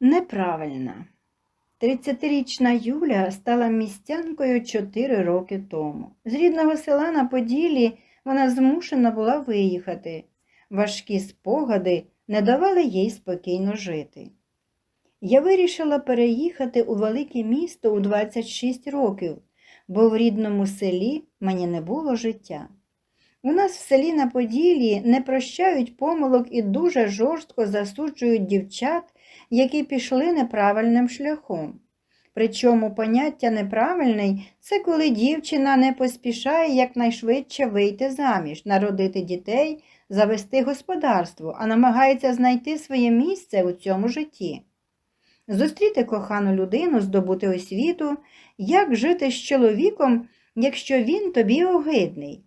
Неправильна. 30-річна Юля стала містянкою 4 роки тому. З рідного села на Поділі вона змушена була виїхати. Важкі спогади не давали їй спокійно жити. Я вирішила переїхати у велике місто у 26 років, бо в рідному селі мені не було життя. У нас в селі на Поділі не прощають помилок і дуже жорстко засуджують дівчат, які пішли неправильним шляхом. Причому поняття неправильний це коли дівчина не поспішає якнайшвидше вийти заміж, народити дітей, завести господарство, а намагається знайти своє місце у цьому житті. Зустріти кохану людину, здобути освіту, як жити з чоловіком, якщо він тобі огидний.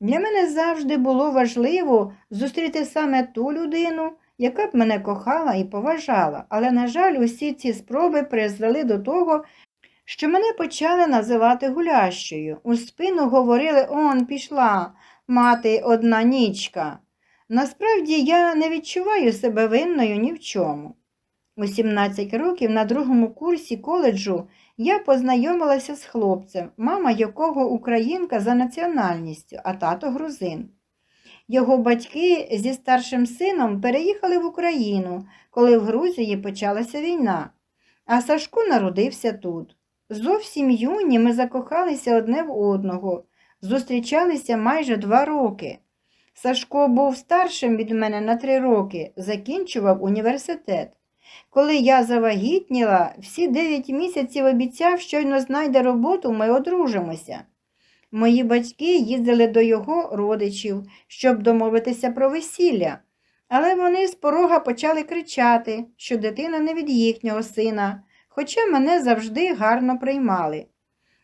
Для мене завжди було важливо зустріти саме ту людину, яка б мене кохала і поважала, але, на жаль, усі ці спроби призвели до того, що мене почали називати гулящою. У спину говорили он пішла, мати одна нічка. Насправді я не відчуваю себе винною ні в чому. У 17 років на другому курсі коледжу я познайомилася з хлопцем, мама якого українка за національністю, а тато грузин. Його батьки зі старшим сином переїхали в Україну, коли в Грузії почалася війна, а Сашко народився тут. Зовсім юні ми закохалися одне в одного, зустрічалися майже два роки. Сашко був старшим від мене на три роки, закінчував університет. Коли я завагітніла, всі дев'ять місяців обіцяв, щойно знайде роботу, ми одружимося. Мої батьки їздили до його родичів, щоб домовитися про весілля, але вони з порога почали кричати, що дитина не від їхнього сина, хоча мене завжди гарно приймали.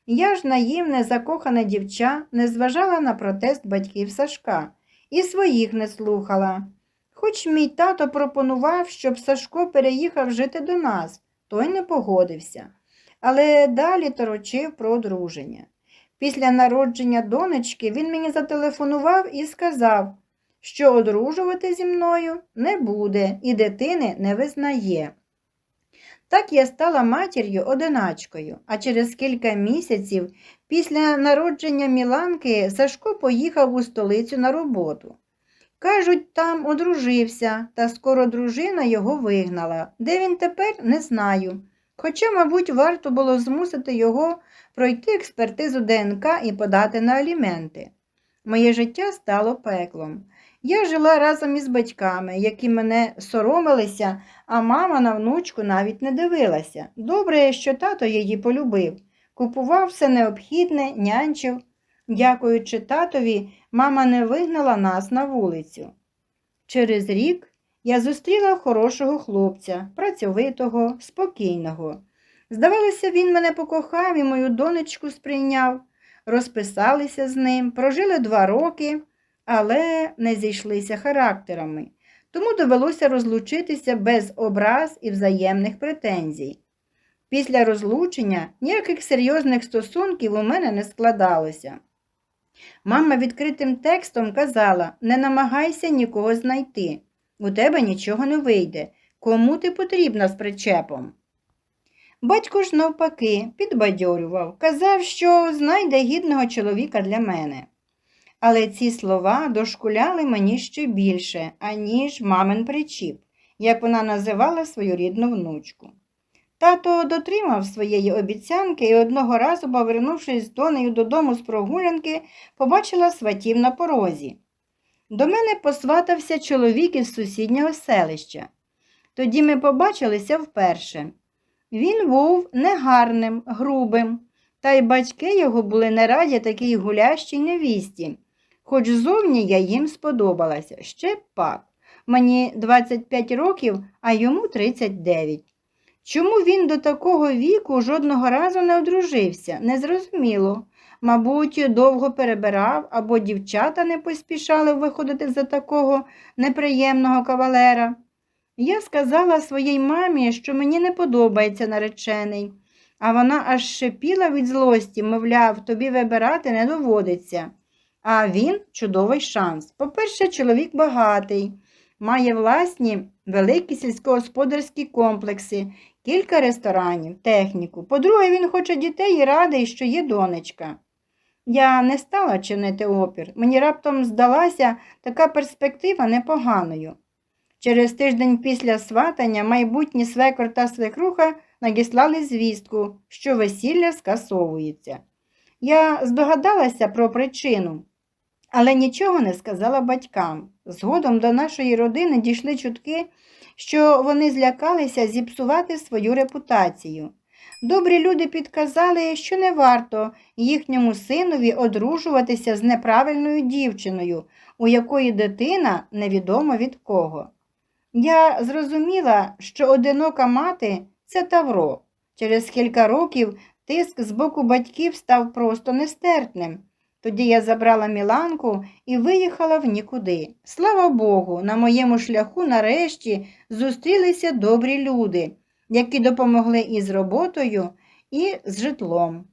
Я ж наївне, закохане дівча, не зважала на протест батьків Сашка і своїх не слухала. Хоч мій тато пропонував, щоб Сашко переїхав жити до нас, той не погодився, але далі торочив про одруження. Після народження донечки він мені зателефонував і сказав, що одружувати зі мною не буде і дитини не визнає. Так я стала матір'ю одиначкою, а через кілька місяців після народження Міланки Сашко поїхав у столицю на роботу. Кажуть, там одружився, та скоро дружина його вигнала. Де він тепер, не знаю. Хоча, мабуть, варто було змусити його пройти експертизу ДНК і подати на аліменти. Моє життя стало пеклом. Я жила разом із батьками, які мене соромилися, а мама на внучку навіть не дивилася. Добре, що тато її полюбив, купував все необхідне, нянчив. Дякуючи татові, мама не вигнала нас на вулицю. Через рік я зустріла хорошого хлопця, працьовитого, спокійного. Здавалося, він мене покохав і мою донечку сприйняв. Розписалися з ним, прожили два роки, але не зійшлися характерами, тому довелося розлучитися без образ і взаємних претензій. Після розлучення ніяких серйозних стосунків у мене не складалося. Мама відкритим текстом казала не намагайся нікого знайти, у тебе нічого не вийде. Кому ти потрібна з причепом? Батько ж навпаки підбадьорював, казав, що знайде гідного чоловіка для мене. Але ці слова дошкуляли мені ще більше, аніж мамин причіп, як вона називала свою рідну внучку. Тато дотримав своєї обіцянки і одного разу, повернувшись з донею додому з прогулянки, побачила сватів на порозі. До мене посватався чоловік із сусіднього селища. Тоді ми побачилися вперше. Він був негарним, грубим, та й батьки його були не раді такій гулящій невісті, хоч зовні я їм сподобалася. Ще пак. Мені 25 років, а йому 39. Чому він до такого віку жодного разу не одружився, незрозуміло. Мабуть, довго перебирав або дівчата не поспішали виходити за такого неприємного кавалера. Я сказала своїй мамі, що мені не подобається наречений, а вона аж шипіла від злості, мовляв, тобі вибирати не доводиться. А він чудовий шанс. По-перше, чоловік багатий, має власні великі сільськогосподарські комплекси, кілька ресторанів, техніку. По-друге, він хоче дітей і радий, що є донечка. Я не стала чинити опір. Мені раптом здалася така перспектива непоганою. Через тиждень після сватання майбутні свекор та свекруха надіслали звістку, що весілля скасовується. Я здогадалася про причину, але нічого не сказала батькам. Згодом до нашої родини дійшли чутки, що вони злякалися зіпсувати свою репутацію. Добрі люди підказали, що не варто їхньому синові одружуватися з неправильною дівчиною, у якої дитина невідомо від кого. Я зрозуміла, що одинока мати це тавро. Через кілька років тиск з боку батьків став просто нестерпним. Тоді я забрала Міланку і виїхала в нікуди. Слава Богу, на моєму шляху нарешті зустрілися добрі люди, які допомогли і з роботою, і з житлом.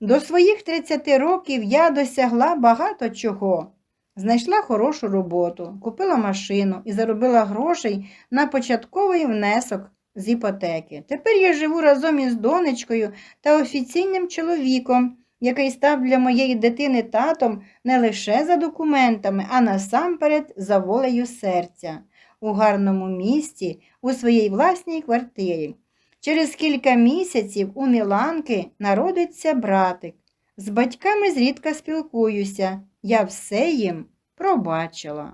До своїх 30 років я досягла багато чого. Знайшла хорошу роботу, купила машину і заробила грошей на початковий внесок з іпотеки. Тепер я живу разом із донечкою та офіційним чоловіком, який став для моєї дитини татом не лише за документами, а насамперед за волею серця, у гарному місті, у своїй власній квартирі. Через кілька місяців у Міланки народиться братик. З батьками зрідка спілкуюся. Я все їм пробачила.